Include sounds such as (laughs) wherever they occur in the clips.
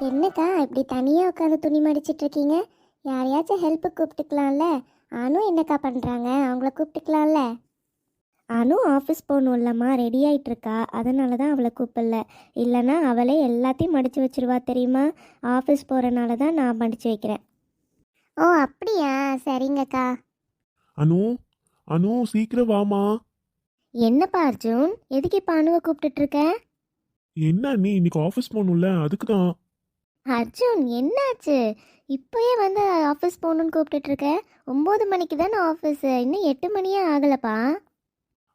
என்னக்கா இப்படி தனியாக உட்காந்து துணி மடிச்சிட்டு இருக்கீங்க யாரையாச்சும் ஹெல்ப்பு கூப்பிட்டுக்கலாம்ல அனு என்னக்கா பண்ணுறாங்க அவங்கள கூப்பிட்டுக்கலாம்ல அனு ஆஃபீஸ் போகணும்லம்மா ரெடி ஆயிட்டு இருக்கா அதனால தான் அவளை கூப்பிடல. இல்லைன்னா அவளே எல்லாத்தையும் மடித்து வச்சிருவா தெரியுமா? ஆஃபீஸ் போகிறனால தான் நான் மடித்து வைக்கிறேன். ஓ அப்படியா? சரிங்கக்கா. அனு அனு சீக்கிரம் வாமா என்னப்பா அர்ஜுன்? எதுக்கு இப்போ அணுவை கூப்பிட்டுட்டு இருக்க என்ன நீ இன்னைக்கு ஆஃபீஸ் போகணும்ல? அதுக்கு தான் அர்ஜுன் என்னாச்சு? இப்போயே வந்து ஆஃபீஸ் போகணுன்னு கூப்பிட்டுட்டு இருக்க ஒம்பது மணிக்கு தானே ஆஃபீஸு இன்னும் எட்டு மணியே ஆகலப்பா.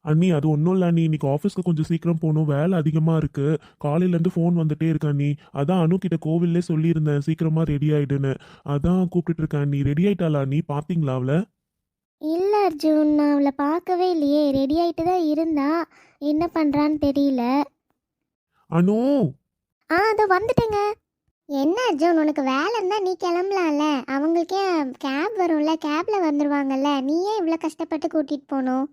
அண்ணி அது ஒன்றும் இல்லை நீ இன்னைக்கு ஆஃபீஸ்க்கு கொஞ்சம் சீக்கிரம் போகணும். வேலை அதிகமாக இருக்கு. காலையிலேருந்து ஃபோன் வந்துட்டே இருக்கா நீ அதான் அனு கிட்ட கோவில்லே சொல்லியிருந்தேன். சீக்கிரமா ரெடி ஆயிடுன்னு. அதான் கூப்பிட்டுட்டு இருக்கேன் நீ ரெடி ஆயிட்டாளா நீ பார்த்தீங்களா அவளை? இல்லை அர்ஜுன் நான் அவளை பார்க்கவே இல்லையே. ரெடி ஆகிட்டு தான் இருந்தா. என்ன பண்ணுறான்னு தெரியல. அனு! ஆ அதோ வந்துட்டேங்க. என்ன அர்ஜுன் உனக்கு வேலை இருந்தால் நீ கிளம்பலாம்ல? அவங்களுக்கே கேப் வரும்ல? கேபில் வந்துடுவாங்கல்ல நீ ஏன் இவ்வளோ கஷ்டப்பட்டு கூட்டிகிட்டு போகணும்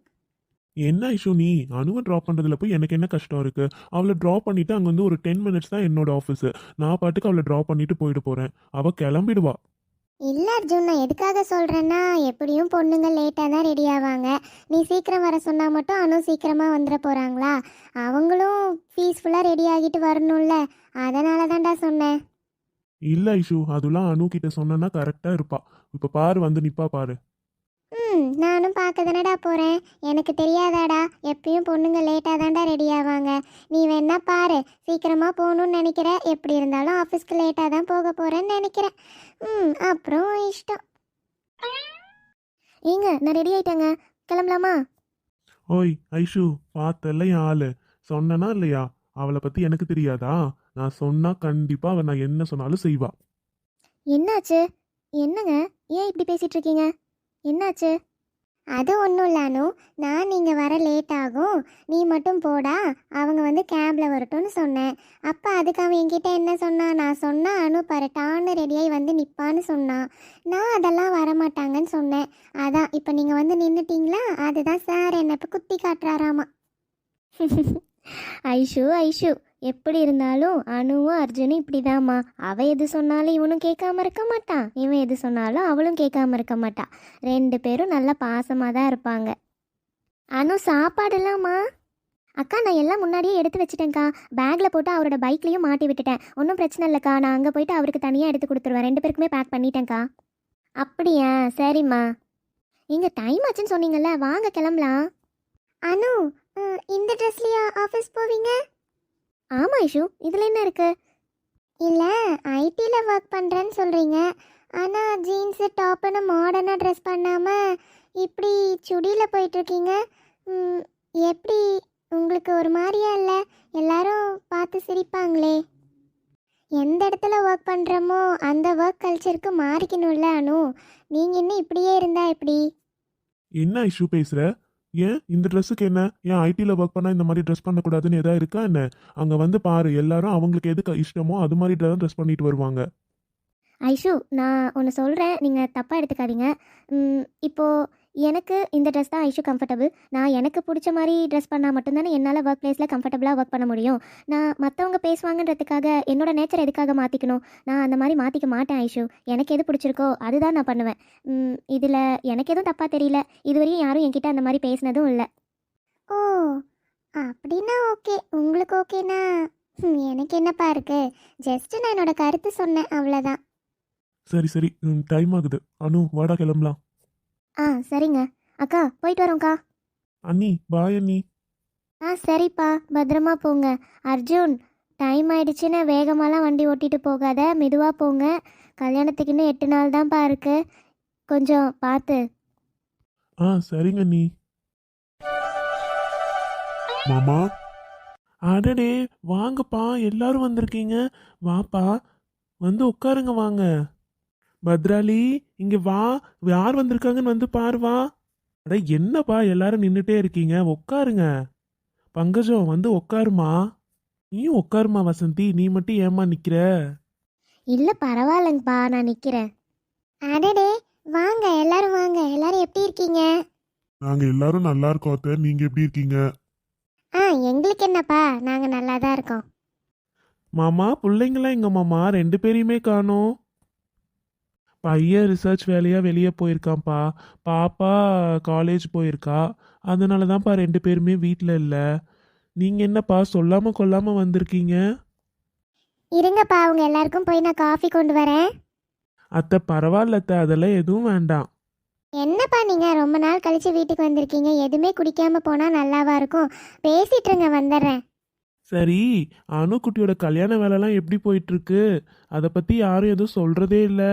என்ன இஷ்யூ நீ? அணுவை ட்ராப் பண்ணுறதுல போய் எனக்கு என்ன கஷ்டம் இருக்கு? அவளை ட்ராப் பண்ணிட்டு அங்கே வந்து ஒரு டென் மினிட்ஸ் தான் என்னோட ஆஃபீஸு நான் பாட்டுக்கு அவளை ட்ராப் பண்ணிட்டு போயிட்டு போகிறேன் அவள் கிளம்பிடுவா. இல்லை அர்ஜுன் நான் எதுக்காக சொல்கிறேன்னா எப்படியும் பொண்ணுங்க லேட்டாக தான் ரெடி ஆவாங்க. நீ சீக்கிரம் வர சொன்னால் மட்டும் அனு சீக்கிரமாக வந்துட போகிறாங்களா அவங்களும் பீஸ்ஃபுல்லாக ரெடி ஆகிட்டு வரணும்ல. அதனால தான்டா சொன்னேன். இல்லை இஷ்யூ அதெல்லாம் அனு கிட்ட சொன்னேன்னா கரெக்டாக இருப்பா. இப்போ பாரு வந்து நிப்பா பாரு. ம் நானும் பார்க்க தானடா போகிறேன் எனக்கு தெரியாதாடா எப்பயும் பொண்ணுங்க லேட்டாக தான்டா ரெடி ஆவாங்க. நீ வேணா பாரு சீக்கிரமாக போகணும்னு நினைக்கிற. எப்படி இருந்தாலும் ஆஃபீஸ்க்கு லேட்டாக தான் போக போகிறேன்னு நினைக்கிறேன் ம் அப்புறம் இஷ்டம். ஏங்க நான் ரெடி ஆயிட்டேங்க. கிளம்பலாமா? ஓய் ஐஷு பார்த்தல என் ஆளு. சொன்னனா இல்லையா? அவளை பத்தி எனக்கு தெரியாதா? நான் சொன்னா கண்டிப்பா அவ நான் என்ன சொன்னாலும் செய்வா. என்னாச்சு? என்னங்க? ஏன் இப்படி பேசிட்டு இருக்கீங்க? என்னாச்சு? அது ஒன்றும் இல்லானு நான் நீங்கள் வர லேட் ஆகும். நீ மட்டும் போடா. அவங்க வந்து கேபில் வரட்டும்னு சொன்னேன். அப்போ அதுக்கு அவன் என்கிட்ட என்ன சொன்னான் நான் சொன்னால் அனு பரட்டான்னு ரெடியாகி வந்து நிற்பான்னு சொன்னான் நான் அதெல்லாம் வரமாட்டாங்கன்னு சொன்னேன். அதான் இப்போ நீங்கள் வந்து நின்றுட்டீங்களா அதுதான் சார் என்னை இப்போ குத்தி காட்டுறாராமா. ஐஷு ஐஷு. எப்படி இருந்தாலும் அணுவும் அர்ஜுனும் இப்படிதாம்மா. அவ எது சொன்னாலும் இவனும் கேட்காம இருக்க மாட்டான் இவன் எது சொன்னாலும் அவளும் கேட்காம இருக்க மாட்டான் ரெண்டு பேரும் நல்ல பாசமாக தான் இருப்பாங்க. அனு சாப்பாடுலாம்மா அக்கா நான் எல்லாம் முன்னாடியே எடுத்து வச்சிட்டேன்க்கா. பேக்கில் போட்டு அவரோட பைக்லேயும் மாட்டி விட்டுட்டேன். ஒன்றும் பிரச்சனை இல்லைக்கா. நான் அங்கே போயிட்டு அவருக்கு தனியாக எடுத்து கொடுத்துருவேன். ரெண்டு பேருக்குமே பேக் பண்ணிட்டேன்க்கா. அப்படியா? சரிம்மா. இங்கே டைம் ஆச்சுன்னு சொன்னீங்கல்ல. வாங்க கிளம்பலாம். அனு இந்த ட்ரெஸ்லையா ஆஃபீஸ் போவீங்க? ஆமா ஐஷு. இதில் என்ன இருக்கு? இல்லை ஐடியில் ஒர்க் பண்ணுறேன்னு சொல்கிறீங்க ஆனால் ஜீன்ஸு டாப்புன்னு மாடர்னாக ட்ரெஸ் பண்ணாமல் இப்படி சுடியில் போயிட்டுருக்கீங்க. ம், எப்படி? உங்களுக்கு ஒரு மாதிரியா இல்லை? எல்லாரும் பார்த்து சிரிப்பாங்களே. எந்த இடத்துல ஒர்க் பண்ணுறோமோ அந்த ஒர்க் கல்ச்சருக்கு மாறிக்கணும்ல அனு. நீங்கள் இன்னும் இப்படியே இருந்தா எப்படி? என்ன இஷ்யூ பேசுற? ஏன்? இந்த ட்ரெஸ்ஸுக்கு என்ன? ஏன் ஐடியில் ஒர்க் பண்ணால் இந்த மாதிரி ட்ரெஸ் பண்ணக்கூடாதுன்னு எதாவது இருக்கா என்ன? அங்கே வந்து பாரு எல்லாரும் அவங்களுக்கு எதுக்கு இஷ்டமோ அது மாதிரி தான் ட்ரெஸ் பண்ணிட்டு வருவாங்க. ஐஷு நான் ஒன்று சொல்கிறேன் நீங்கள் தப்பாக எடுத்துக்காதீங்க. இப்போது இப்போ எனக்கு இந்த ட்ரெஸ் தான் ஐஷு கம்ஃபர்டபுள் நான் எனக்கு பிடிச்ச மாதிரி ட்ரெஸ் பண்ணால் மட்டும்தானே என்னால் ஒர்க் பிளேஸில் கம்ஃபர்டபுளாக ஒர்க் பண்ண முடியும். நான் மற்றவங்க பேசுவாங்கன்றதுக்காக என்னோட நேச்சர் எதுக்காக மாற்றிக்கணும் நான் அந்த மாதிரி மாற்றிக்க மாட்டேன் ஐஷு. எனக்கு எது பிடிச்சிருக்கோ அதுதான் நான் பண்ணுவேன். இதில் எனக்கு எதுவும் தப்பாக தெரியல. இதுவரையும் யாரும் என்கிட்ட அந்த மாதிரி பேசினதும் இல்லை. ஓ அப்படின்னா ஓகே உங்களுக்கு ஓகேனா எனக்கு என்னப்பா இருக்கு? ஜஸ்ட் நான் என்னோட கருத்து சொன்னேன் அவ்வளோதான் சரி சரி. டைம் ஆகுது. அனு வாடா கிளம்பலாம். ஆ சரிங்க. அக்கா போயிட்டு வரோம்க்கா. அண்ணி பாய் அண்ணி. ஆ சரிப்பா. பத்திரமா போங்க. அர்ஜுன் டைம் ஆயிடுச்சுன்னு வேகமாலாம் வண்டி ஓட்டிட்டு போகாத. மெதுவாக போங்க. கல்யாணத்துக்கு இன்னும் எட்டு நாள் தான்ப்பா இருக்கு. கொஞ்சம் பார்த்து ஆ சரிங்க அண்ணி. மாமா? அடடே வாங்கப்பா. எல்லாரும் வந்திருக்கீங்க. வாப்பா. வந்து உட்காருங்க வாங்க. பத்ராலி இங்க வா. யார் வந்திருக்காங்கன்னு வந்து பாரு வா. அட என்னப்பா எல்லாரும் நின்றுட்டே இருக்கீங்க? உட்காருங்க பங்கஜம் வந்து உட்காருமா நீயும் உட்காருமா வசந்தி? நீ மட்டும் ஏமா நிக்கிற? இல்லை பரவாயில்லைங்கப்பா நான் நிற்கிறேன் அடடே வாங்க எல்லாரும் வாங்க. எல்லாரும் எப்படி இருக்கீங்க? நாங்க எல்லாரும் நல்லா இருக்கோம் அத்தை. நீங்க எப்படி இருக்கீங்க? ஆ எங்களுக்கு என்னப்பா? நாங்கள் நல்லா தான் இருக்கோம். மாமா பிள்ளைங்களாம் எங்க மாமா? ரெண்டு பேரையுமே காணோம். பையன் ரிசர்ச் வேலையா வெளியே போயிருக்கான்ப்பா பாப்பா காலேஜ் போயிருக்கா. அதனால தான்ப்பா ரெண்டு பேருமே வீட்டில் இல்லை. நீங்க என்னப்பா சொல்லாம கொல்லாம வந்திருக்கீங்க? இருங்கப்பா அவங்க எல்லாருக்கும் போய் நான் காஃபி கொண்டு வரேன். அத்தை பரவாயில்ல அத்தை. அதெல்லாம் எதுவும் வேண்டாம். என்னப்பா நீங்க? ரொம்ப நாள் கழிச்சு வீட்டுக்கு வந்திருக்கீங்க. எதுவுமே குடிக்காம போனா நல்லாவா இருக்கும்? பேசிட்டு இருங்க வந்துடுறேன். சரி அணுக்குட்டியோட கல்யாண வேலைலாம் எப்படி போயிட்டு இருக்கு? அதை பத்தி யாரும் எதுவும் சொல்றதே இல்லை.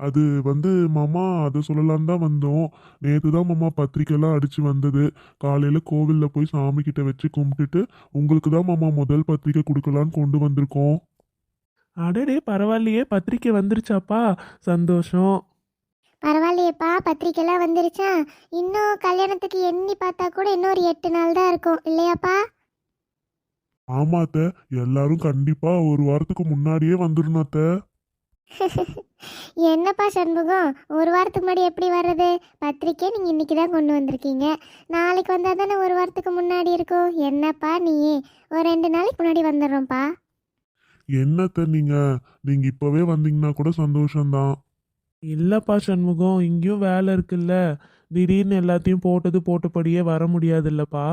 அது வந்து மாமா அதை சொல்லலான்னு தான் வந்தோம். நேற்று தான் மாமா பத்திரிக்கைலாம் அடிச்சு வந்தது. காலையில் கோவிலில் போய் சாமி கிட்ட வச்சு கும்பிட்டுட்டு உங்களுக்கு தான் மாமா முதல் பத்திரிக்கை கொடுக்கலான்னு கொண்டு வந்திருக்கோம். அடடே பரவாயில்லையே. பத்திரிக்கை வந்துருச்சாப்பா. சந்தோஷம். பரவாயில்லையேப்பா. பத்திரிக்கைலாம் வந்துருச்சா? இன்னும் கல்யாணத்துக்கு எண்ணி பார்த்தா கூட இன்னும் ஒரு எட்டு நாள் தான் இருக்கும். இல்லையாப்பா? ஆமா அத்தை எல்லாரும் கண்டிப்பா ஒரு வாரத்துக்கு முன்னாடியே வந்துடணும் அத்தை. (laughs) என்னப்பா சண்முகம்? ஒரு வாரத்துக்கு முன்னாடி எப்படி வர்றது? பத்திரிக்கை நீங்கள் இன்னைக்கு தான் கொண்டு வந்திருக்கீங்க. நாளைக்கு வந்தால் தானே ஒரு வாரத்துக்கு முன்னாடி இருக்கும். என்னப்பா நீ? ஒரு ரெண்டு நாளைக்கு முன்னாடி வந்துடுறோம்ப்பா. என்னத்த நீங்க? நீங்க இப்பவே வந்தீங்கன்னா கூட சந்தோஷம்தான். இல்லப்பா சண்முகம் இங்கேயும் வேலை இருக்குல்ல. திடீர்னு எல்லாத்தையும் போட்டது போட்டபடியே வர முடியாதுல்லப்பா.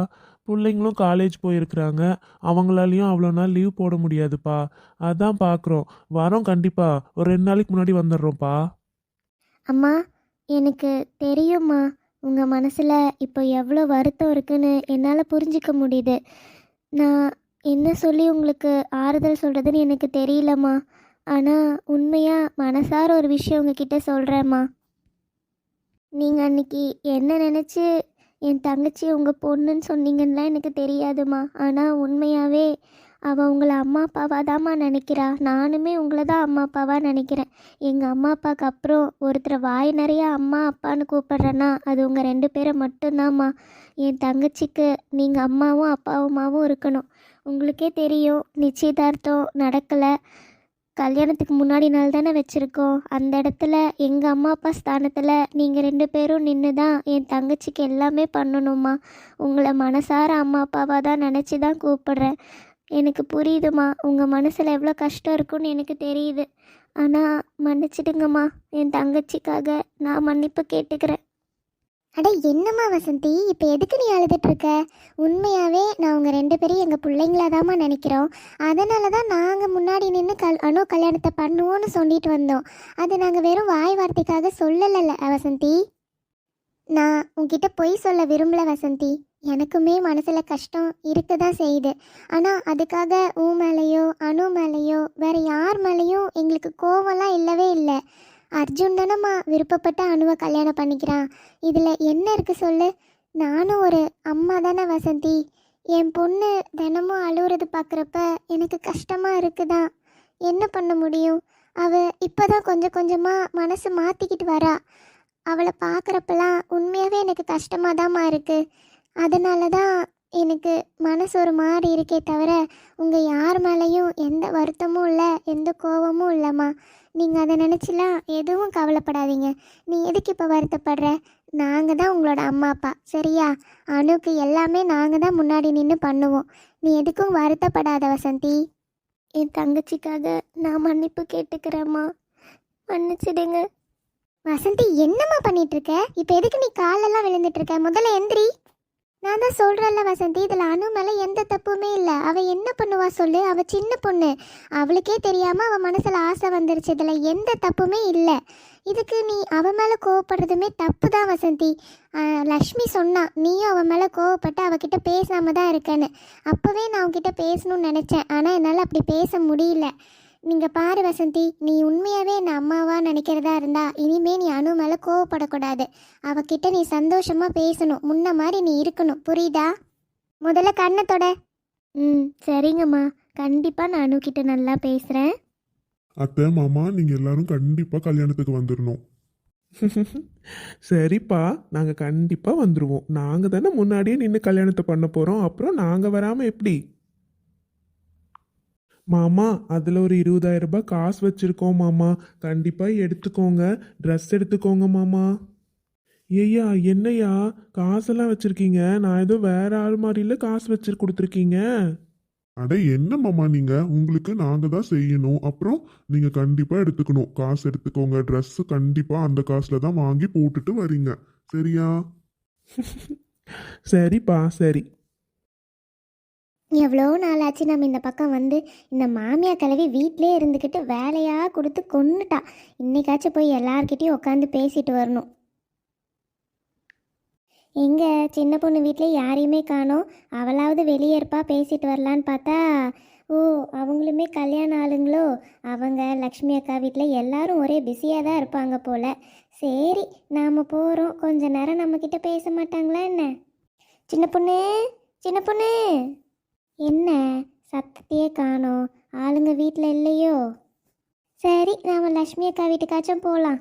பிள்ளைங்களும் காலேஜ் போயிருக்கிறாங்க. அவங்களாலையும் அவ்வளோ நாள் லீவ் போட முடியாதுப்பா. அதான் பார்க்குறோம் வரோம் கண்டிப்பாக ஒரு ரெண்டு நாளைக்கு முன்னாடி வந்துடுறோம்ப்பா. அம்மா எனக்கு தெரியும்மா. உங்கள் மனசில் இப்போ எவ்வளோ வருத்தம் இருக்குன்னு என்னால் புரிஞ்சிக்க முடியுது. நான் என்ன சொல்லி உங்களுக்கு ஆறுதல் சொல்கிறதுன்னு எனக்கு தெரியலம்மா. ஆனால் உண்மையாக மனசார ஒரு விஷயம் உங்ககிட்ட சொல்கிறேம்மா நீங்கள் அன்னைக்கு என்ன நினச்சி என் தங்கச்சி உங்கள் பொண்ணுன்னு சொன்னீங்கன்னா எனக்கு தெரியாதும்மா. ஆனால் உண்மையாகவே அவள் உங்களை அம்மா அப்பாவாக தாம்மா நினைக்கிறா. நானுமே உங்களை தான் அம்மா அப்பாவாக நினைக்கிறேன். எங்கள் அம்மா அப்பாவுக்கு அப்புறம் ஒருத்தரை வாய் நிறைய அம்மா அப்பான்னு கூப்பிட்றேன்னா அது உங்கள் ரெண்டு பேரை மட்டும்தாம்மா. என் தங்கச்சிக்கு நீங்கள் அம்மாவும் அப்பாவுமாவும் இருக்கணும். உங்களுக்கே தெரியும் நிச்சயதார்த்தம் நடக்கலை. கல்யாணத்துக்கு முன்னாடி நாள் தானே வச்சுருக்கோம். அந்த இடத்துல எங்கள் அம்மா அப்பா ஸ்தானத்தில் நீங்கள் ரெண்டு பேரும் நின்று தான் என் தங்கச்சிக்கு எல்லாமே பண்ணணுமா உங்களை மனசார அம்மா அப்பாவாக தான் நினச்சி தான் கூப்பிடுறேன். எனக்கு புரியுதுமா உங்கள் மனசில் எவ்வளோ கஷ்டம் இருக்குன்னு எனக்கு தெரியுது. ஆனால் மன்னிச்சிடுங்கம்மா. என் தங்கச்சிக்காக நான் மன்னிப்பு கேட்டுக்கிறேன். அட என்னம்மா வசந்தி? இப்போ எதுக்கு நீ அழுதுட்டு இருக்க உண்மையாகவே நான் உங்கள் ரெண்டு பேரையும் எங்கள் பிள்ளைங்களாதாம்மா நினைக்கிறோம். அதனால தான் நாங்கள் முன்னாடி நின்று கல் அணு கல்யாணத்தை பண்ணுவோன்னு சொல்லிட்டு வந்தோம். அது நாங்கள் வெறும் வாய் வார்த்தைக்காக சொல்லலைல்ல வசந்தி. நான் உங்ககிட்ட பொய் சொல்ல விரும்பல வசந்தி. எனக்குமே மனசில் கஷ்டம் இருக்க தான் செய்யுது. ஆனால் அதுக்காக உன் மேலேயோ அணு மேலேயோ வேறு யார் மேலேயும் எங்களுக்கு கோவம்லாம் இல்லவே இல்லை. அர்ஜுன் தானம்மா விருப்பப்பட்ட அணுவை கல்யாணம் பண்ணிக்கிறான். இதில் என்ன இருக்குது சொல்லு? நானும் ஒரு அம்மா தானே வசந்தி. என் பொண்ணு தினமும் அழுகுறது பார்க்குறப்ப எனக்கு கஷ்டமாக இருக்குதான். என்ன பண்ண முடியும்? அவள் இப்போ தான் கொஞ்சம் கொஞ்சமாக மனசு மாற்றிக்கிட்டு வரா. அவளை பார்க்குறப்பெல்லாம் உண்மையாகவே எனக்கு கஷ்டமாக தாம்மா இருக்குது அதனால தான் எனக்கு மனசு ஒரு மாதிரி இருக்கே தவிர உங்கள் யார் மேலேயும் எந்த வருத்தமும் இல்லை எந்த கோபமும் இல்லைம்மா. நீங்கள் அதை நினச்சிலாம் எதுவும் கவலைப்படாதீங்க. நீ எதுக்கு இப்போ வருத்தப்படுற? நாங்கள் தான் உங்களோட அம்மா அப்பா. சரியா? அணுக்கு எல்லாமே நாங்கள் தான் முன்னாடி நின்று பண்ணுவோம். நீ எதுக்கும் வருத்தப்படாத வசந்தி. என் தங்கச்சிக்காக நான் மன்னிப்பு கேட்டுக்கிறேம்மா. மன்னிச்சிடுங்க. வசந்தி என்னம்மா பண்ணிட்டு இருக்க? இப்போ எதுக்கு நீ காலெல்லாம் விழுந்துட்டு இருக்க? முதல்ல எந்திரி. நான் தான் சொல்கிறேன்ல வசந்தி இதில் அணு மேலே எந்த தப்புமே இல்லை. அவள் என்ன பண்ணுவா சொல்லு? அவள் சின்ன பொண்ணு. அவளுக்கே தெரியாமல் அவள் மனசில் ஆசை வந்துருச்சு. இதில் எந்த தப்புமே இல்லை. இதுக்கு நீ அவன் மேலே கோவப்படுறதுமே தப்பு தான் வசந்தி. லக்ஷ்மி சொன்னா நீயும் அவன் மேலே கோவப்பட்டு அவகிட்ட பேசாம தான் இருக்கேன்னு. அப்போவே நான் அவகிட்ட பேசணும்னு நினச்சேன். ஆனால் என்னால் அப்படி பேச முடியல. நீங்கள் பாரு வசந்தி நீ உண்மையாகவே என்னை அம்மாவா நினைக்கிறதா இருந்தா இனிமே நீ அணு மேலே கோவப்படக்கூடாது. அவகிட்ட நீ சந்தோஷமாக பேசணும். முன்ன மாதிரி நீ இருக்கணும். புரியுதா? முதல்ல கண்ணை தொட. ம் சரிங்கம்மா. கண்டிப்பாக நான் அணுக்கிட்ட நல்லா பேசுகிறேன் அத்தை மாமா நீங்க எல்லாரும் கண்டிப்பா கல்யாணத்துக்கு வந்துடணும் (laughs) சரிப்பா. நாங்கள் கண்டிப்பாக வந்துடுவோம் நாங்கள் தானே முன்னாடியே நின்று கல்யாணத்தை பண்ண போகிறோம் அப்புறம் நாங்கள் வராமல் எப்படி? மாமா அதில் ஒரு இருபதாயிரம் ரூபாய் காசு வச்சுருக்கோம் மாமா. கண்டிப்பாக எடுத்துக்கோங்க. ட்ரெஸ் எடுத்துக்கோங்க மாமா. ஐயா என்னய்யா? காசெல்லாம் வச்சுருக்கீங்க? நான் ஏதோ வேற ஆள் மாதிரில காசு வச்சு கொடுத்துருக்கீங்க. அட என்ன மாமா நீங்க? உங்களுக்கு நாங்க தான் செய்யணும். அப்புறம் நீங்க கண்டிப்பா எடுத்துக்கணும். காசு எடுத்துக்கோங்க. Dress கண்டிப்பா அந்த காசுல தான் வாங்கி போட்டுட்டு வரீங்க. சரியா? (laughs) சரிப்பா சரி. எவ்வளோ நாளாச்சு நம்ம இந்த பக்கம் வந்து இந்த மாமியா கிளவி வீட்டிலே இருந்துக்கிட்டு வேலையாக கொடுத்து கொண்டுட்டா இன்னைக்காச்சும் போய் எல்லார்கிட்டயும் உட்காந்து பேசிட்டு வரணும். எங்கே சின்ன பொண்ணு வீட்டில் யாரையுமே காணோம். அவளாவது வெளியே இருப்பா பேசிட்டு வரலான்னு பார்த்தா ஓ அவங்களுமே கல்யாண ஆளுங்களோ? அவங்க லக்ஷ்மி அக்கா வீட்டில் எல்லாரும் ஒரே பிஸியாக தான் இருப்பாங்க போல். சரி நாம் போகிறோம் கொஞ்ச நேரம் நம்மக்கிட்ட பேச மாட்டாங்களா என்ன? சின்ன பொண்ணு சின்ன பொண்ணு! என்ன சத்தத்தையே காணோம். ஆளுங்க வீட்டில் இல்லையோ? சரி நாம லக்ஷ்மி அக்கா வீட்டுக்காச்சும் போகலாம்